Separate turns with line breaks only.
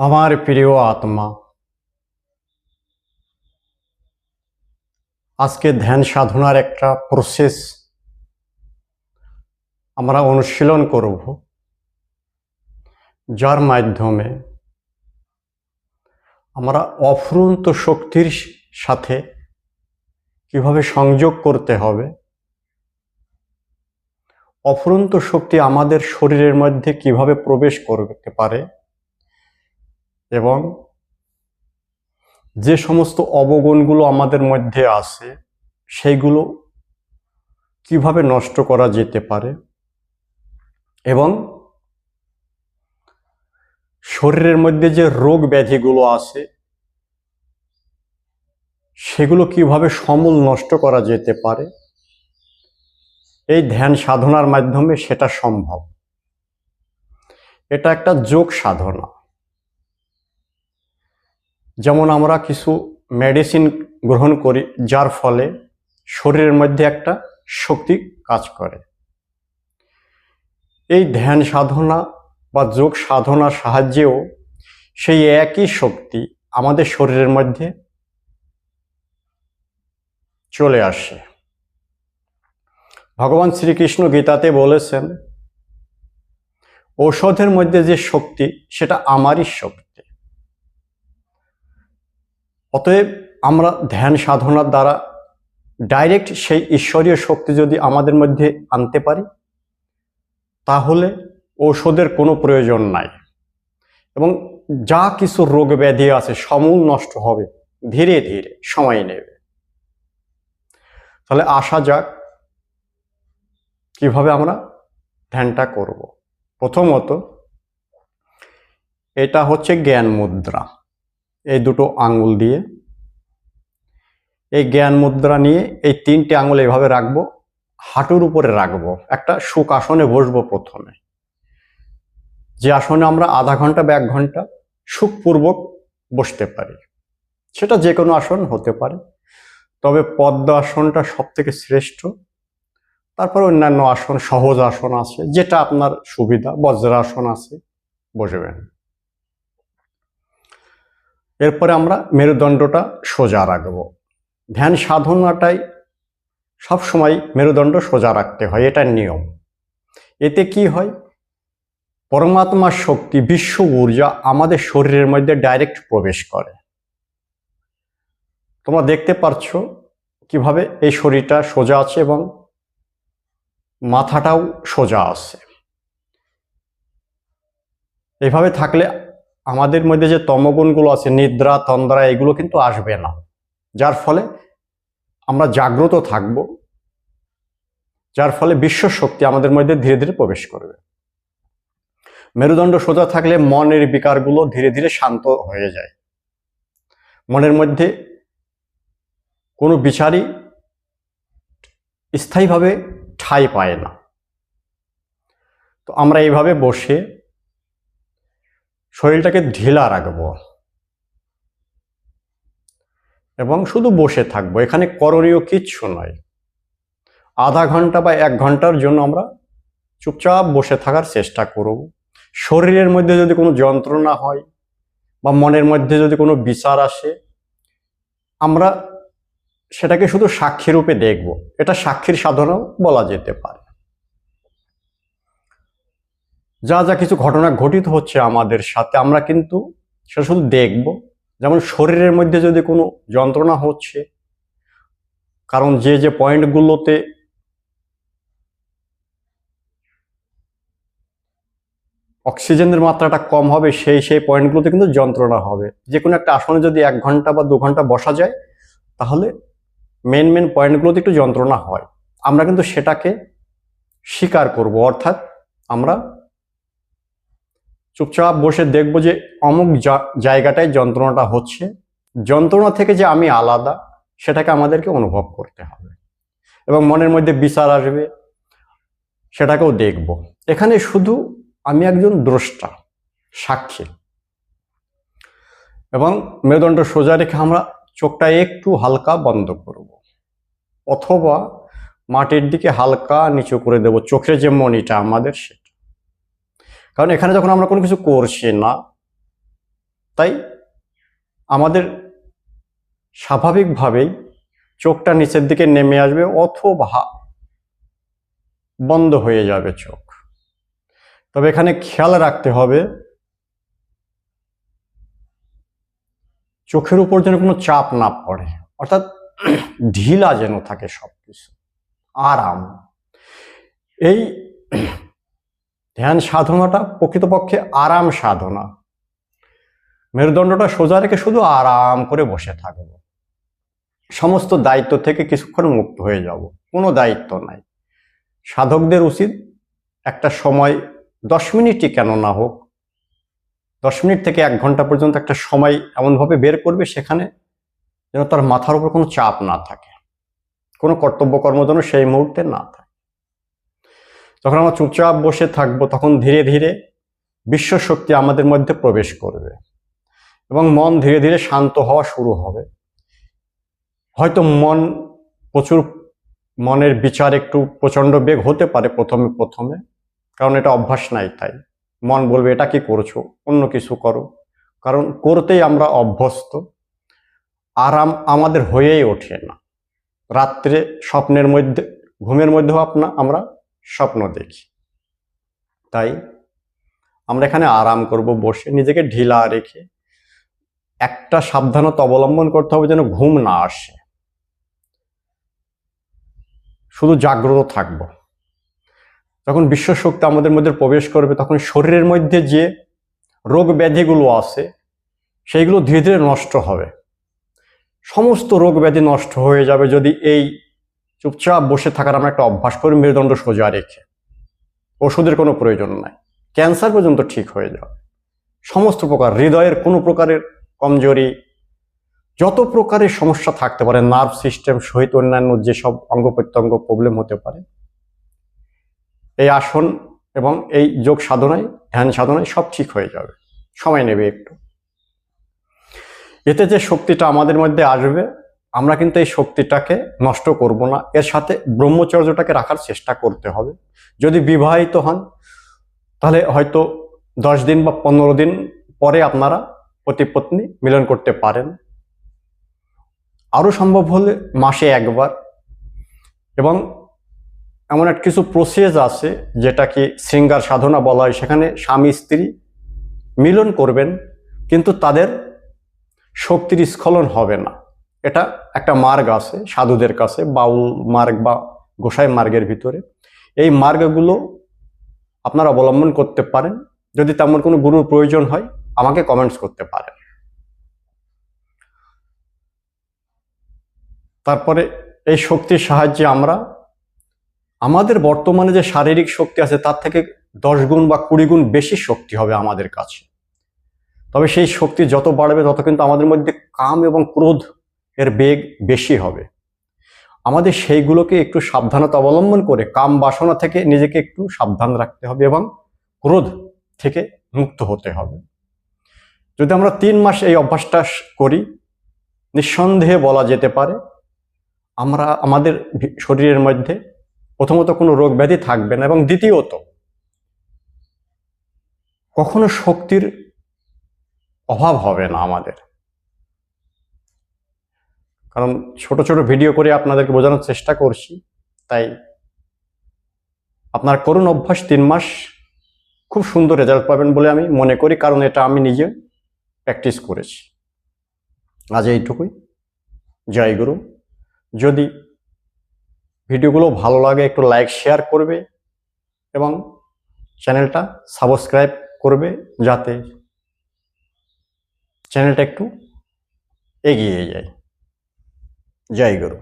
আমার প্রিয় আত্মা। আজকে ধ্যান সাধনার একটা প্রসেস আমরা অনুশীলন করব, যার মাধ্যমে আমরা অফুরন্ত শক্তির সাথে কীভাবে সংযোগ করতে হবে, অফুরন্ত শক্তি আমাদের শরীরের মধ্যে কীভাবে প্রবেশ করতে পারে এবং যে সমস্ত অবগুণগুলো আমাদের মধ্যে আছে সেইগুলো কীভাবে নষ্ট করা যেতে পারে এবং শরীরের মধ্যে যে রোগ ব্যাধিগুলো আছে, সেগুলো কীভাবে সমূল নষ্ট করা যেতে পারে, এই ধ্যান সাধনার মাধ্যমে সেটা সম্ভব। এটা একটা যোগ সাধনা। যেমন আমরা কিছু মেডিসিন গ্রহণ করি, যার ফলে শরীরের মধ্যে একটা শক্তি কাজ করে। এই ধ্যান সাধনা বা যোগ সাধনার সাহায্যেও সেই একই শক্তি আমাদের শরীরের মধ্যে চলে আসে। ভগবান শ্রীকৃষ্ণ গীতাতে বলেছেন, ঔষধের মধ্যে যে শক্তি, সেটা আমারই শক্তি। অতএব আমরা ধ্যান সাধনার দ্বারা ডাইরেক্ট সেই ঈশ্বরীয় শক্তি যদি আমাদের মধ্যে আনতে পারি, তাহলে ঔষধের কোনো প্রয়োজন নাই। এবং যা কিছু রোগ ব্যাধি আছে, সমূল নষ্ট হবে, ধীরে ধীরে সময় নেবে। তাহলে আসা যাক কীভাবে আমরা ধ্যানটা করব। প্রথমত, এটা হচ্ছে জ্ঞান মুদ্রা। এই দুটো আঙ্গুল দিয়ে। এই জ্ঞান মুদ্রা নিয়ে এই তিনটে আঙুল এভাবে রাখব, হাঁটুর উপরে রাখব, একটা সুখ আসনে বসবো প্রথমে। যে আসনে আমরা আধা ঘণ্টা বা এক ঘণ্টা সুখপূর্বক বসতে পারি। সেটা যে কোনো আসন হতে পারে। তবে পদ্ম আসনটা সব থেকে শ্রেষ্ঠ। তারপর অন্যান্য আসন, সহজ আসন আছে, যেটা আপনার সুবিধা, বজ্রাসন আছে, বসবেন। এরপরে আমরা মেরুদণ্ডটা সোজা রাখব। ধ্যান সাধনাটাই সবসময় মেরুদণ্ড সোজা রাখতে হয়, এটার নিয়ম। এতে কি হয়? পরমাত্মার শক্তি, বিশ্ব ঊর্জা আমাদের শরীরের মধ্যে ডাইরেক্ট প্রবেশ করে। তোমরা দেখতে পারছ কীভাবে এই শরীরটা সোজা আছে এবং মাথাটাও সোজা আছে। এভাবে থাকলে আমাদের মধ্যে যে তমগুণগুলো আছে, নিদ্রা, তন্দ্রা, এগুলো কিন্তু আসবে না। যার ফলে আমরা জাগ্রত থাকব, যার ফলে বিশ্ব শক্তি আমাদের মধ্যে ধীরে ধীরে প্রবেশ করবে। মেরুদণ্ড সোজা থাকলে মনের বিকারগুলো ধীরে ধীরে শান্ত হয়ে যায়। মনের মধ্যে কোনো বিচারই স্থায়ীভাবে ঠাঁই পায় না। তো আমরা এইভাবে বসে শরীরটাকে ঢিলা রাখব। এবং শুধু বসে থাকব, এখানে করণীয় কিচ্ছু নয়। আধা ঘণ্টা বা এক ঘণ্টার জন্য আমরা চুপচাপ বসে থাকার চেষ্টা করব। শরীরের মধ্যে যদি কোনো যন্ত্রণা হয় বা মনের মধ্যে যদি কোনো বিচার আসে, আমরা সেটাকে শুধু সাক্ষী রূপে দেখব। এটা সাক্ষীর সাধনাও বলা যেতে পারে। যা যা কিছু ঘটনা ঘটিত হচ্ছে আমাদের সাথে, আমরা কিন্তু সেটা শুধু দেখব। যেমন শরীরের মধ্যে যদি কোনো যন্ত্রণা হচ্ছে, কারণ যে যে পয়েন্টগুলোতে অক্সিজেনের মাত্রাটা কম হবে, সেই সেই পয়েন্টগুলোতে কিন্তু যন্ত্রণা হবে। যে কোনো একটা আসনে যদি এক ঘণ্টা বা দু ঘণ্টা বসা যায়, তাহলে মেন মেন পয়েন্টগুলোতে একটু যন্ত্রণা হয়। আমরা কিন্তু সেটাকে স্বীকার করব, অর্থাৎ আমরা চুপচাপ বসে দেখব যে অমুক জায়গাটায় যন্ত্রণাটা হচ্ছে। যন্ত্রণা থেকে যে আমি আলাদা, সেটাকে আমাদেরকে অনুভব করতে হবে। এবং মনের মধ্যে বিচার আসবে, সেটাকেও দেখব। এখানে শুধু আমি একজন দ্রষ্টা, সাক্ষী। এবং মেরুদণ্ড সোজা রেখে আমরা চোখটা একটু হালকা বন্ধ করব। অথবা মাটির দিকে হালকা নিচু করে দেব। চোখের যে মনিটা আমাদের সেটা কারণ এখানে যখন আমরা কোনো কিছু করছি না, তাই আমাদের স্বাভাবিকভাবেই চোখটা নিচের দিকে নেমে আসবে অথবা বন্ধ হয়ে যাবে চোখ। তবে এখানে খেয়াল রাখতে হবে, চোখের উপর যেন কোনো চাপ না পড়ে। অর্থাৎ ঢিলা যেন থাকে সবকিছু। আরাম। এই ধ্যান সাধনাটা প্রকৃতপক্ষে আরাম সাধনা। মেরুদণ্ডটা সোজা রেখে শুধু আরাম করে বসে থাকব। সমস্ত দায়িত্ব থেকে কিছুক্ষণ মুক্ত হয়ে যাব। কোনো দায়িত্ব নাই। সাধকদের উচিত একটা সময় দশ মিনিটই কেন না হোক, দশ মিনিট থেকে এক ঘণ্টা পর্যন্ত একটা সময় এমনভাবে বের করবে সেখানে যেন তার মাথার উপর কোনো চাপ না থাকে। কোনো কর্তব্য কর্ম যেন সেই মুহূর্তে না থাকে। যখন আমরা চুপচাপ বসে থাকব, তখন ধীরে ধীরে বিশ্ব শক্তি আমাদের মধ্যে প্রবেশ করবে এবং মন ধীরে ধীরে শান্ত হওয়া শুরু হবে। হয়তো মন প্রচুর, মনের বিচার একটু প্রচণ্ড বেগ হতে পারে প্রথমে প্রথমে, কারণ এটা অভ্যাস নাই তাই। মন বলবে, এটা কি করছ? অন্য কিছু করো। কারণ করতেই আমরা অভ্যস্ত। আরাম আমাদের হয়েই ওঠে না। রাত্রে স্বপ্নের মধ্যে, ঘুমের মধ্যেও আপনা, আমরা স্বপ্ন দেখি। তাই আমরা এখানে আরাম করব, বসে নিজেকে ঢিলা রেখে একটা সাবধানতা অবলম্বন করতে হবে যেন ঘুম না আসে। শুধু জাগ্রত থাকব। যখন বিশ্বশক্তি আমাদের মধ্যে প্রবেশ করবে, তখন শরীরের মধ্যে যে রোগ ব্যাধিগুলো আছে, সেইগুলো ধীরে ধীরে নষ্ট হবে। সমস্ত রোগ ব্যাধি নষ্ট হয়ে যাবে যদি এই চুপচাপ বসে থাকার আমরা একটা অভ্যাস করি, মেরুদণ্ড সোজা রেখে। ওষুধের কোনো প্রয়োজন নাই। ক্যান্সার পর্যন্ত ঠিক হয়ে যাবে। সমস্ত প্রকার হৃদয়ের কোনো প্রকারের কমজোরি, যত প্রকারের সমস্যা থাকতে পারে, নার্ভ সিস্টেম সহিত অন্যান্য যেসব অঙ্গ প্রত্যঙ্গ প্রবলেম হতে পারে, এই আসন এবং এই যোগ সাধনায়, ধ্যান সাধনায় সব ঠিক হয়ে যাবে। সময় নেবে একটু। এতে যে শক্তিটা আমাদের মধ্যে আসবে আমরা কিন্তু এই শক্তিটাকে নষ্ট করব না। এর সাথে ব্রহ্মচর্যটাকে রাখার চেষ্টা করতে হবে। যদি বিবাহিত হন, তাহলে হয়তো দশ দিন বা পনেরো দিন পরে আপনারা পতি পত্নী মিলন করতে পারেন। আরও সম্ভব হলে মাসে একবার। এবং এমন এক কিছু প্রসেস আছে যেটাকে শৃঙ্গার সাধনা বলা হয়। সেখানে স্বামী, স্ত্রী মিলন করবেন, কিন্তু তাদের শক্তির স্খলন হবে না। এটা একটা মার্গ আছে, সাধুদের কাছে, বাউল মার্গ বা গোসাই মার্গের ভিতরে। এই মার্গগুলো আপনারা অবলম্বন করতে পারেন। যদি তেমন কোনো গুরুর প্রয়োজন হয়, আমাকে কমেন্টস করতে পারেন। তারপরে এই শক্তির সাহায্যে আমরা আমাদের বর্তমানে যে শারীরিক শক্তি আছে, তার থেকে দশ গুণ বা কুড়ি গুণ বেশি শক্তি হবে আমাদের কাছে। তবে সেই শক্তি যত বাড়বে, তত কিন্তু আমাদের মধ্যে কাম এবং ক্রোধ এর বেগ বেশি হবে। আমাদের সেইগুলোকে একটু সাবধানতা অবলম্বন করে কাম বাসনা থেকে নিজেকে একটু সাবধান রাখতে হবে এবং ক্রোধ থেকে মুক্ত হতে হবে। যদি আমরা তিন মাস এই অভ্যাসটা করি, নিঃসন্দেহে বলা যেতে পারে আমরা, আমাদের শরীরের মধ্যে প্রথমত কোনো রোগ ব্যাধি থাকবে না এবং দ্বিতীয়ত কখনো শক্তির অভাব হবে না আমাদের। কারণ ছোট ছোট ভিডিও করে আপনাদেরকে বোঝানোর চেষ্টা করছি, তাই আপনার করুণ অভ্যাস তিন মাস খুব সুন্দর রেজাল্ট পাবেন বলে আমি মনে করি, কারণ এটা আমি নিজে প্র্যাকটিস করেছি। আজ এইটুকুই। জয় গুরু। যদি ভিডিওগুলো ভালো লাগে, একটু লাইক শেয়ার করবে এবং চ্যানেলটা সাবস্ক্রাইব করবে যাতে চ্যানেলটা একটু এগিয়ে যায়। জয় গুরু